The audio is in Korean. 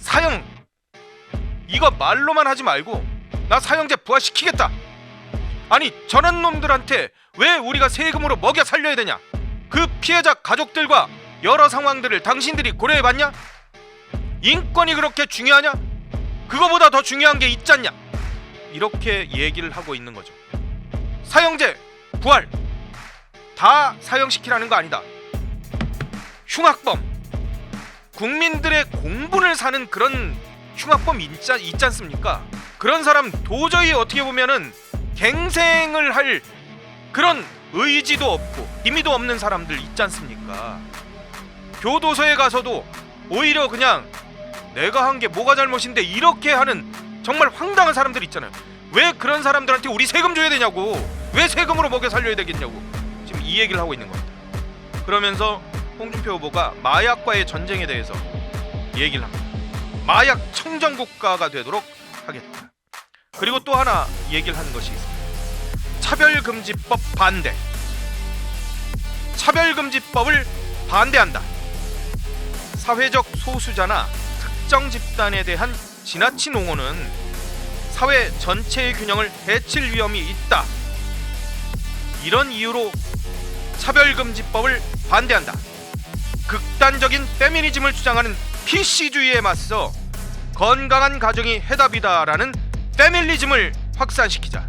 사형 이거 말로만 하지 말고 나 사형제 부활시키겠다. 아니 저런 놈들한테 왜 우리가 세금으로 먹여 살려야 되냐? 그 피해자 가족들과 여러 상황들을 당신들이 고려해봤냐? 인권이 그렇게 중요하냐? 그거보다 더 중요한 게 있잖냐? 이렇게 얘기를 하고 있는 거죠. 사형제 부활 다 사형시키라는 거 아니다. 흉악범 국민들의 공분을 사는 그런 흉악범 있지, 있지 않습니까? 그런 사람 도저히 어떻게 보면은 갱생을 할 그런 의지도 없고 힘이도 없는 사람들 있지 않습니까? 교도소에 가서도 오히려 그냥 내가 한 게 뭐가 잘못인데 이렇게 하는 정말 황당한 사람들 있잖아요. 왜 그런 사람들한테 우리 세금 줘야 되냐고. 왜 세금으로 먹여 살려야 되겠냐고. 지금 이 얘기를 하고 있는 겁니다. 그러면서 홍준표 후보가 마약과의 전쟁에 대해서 얘기를 합니다. 마약 청정 국가가 되도록 하겠다. 그리고 또 하나 얘기를 하는 것이 있습니다. 차별금지법 반대. 차별금지법을 반대한다. 사회적 소수자나 특정 집단에 대한 지나친 옹호는 사회 전체의 균형을 해칠 위험이 있다. 이런 이유로 차별금지법을 반대한다. 극단적인 페미니즘을 주장하는 PC주의에 맞서 건강한 가정이 해답이다라는 페밀리즘을 확산시키자.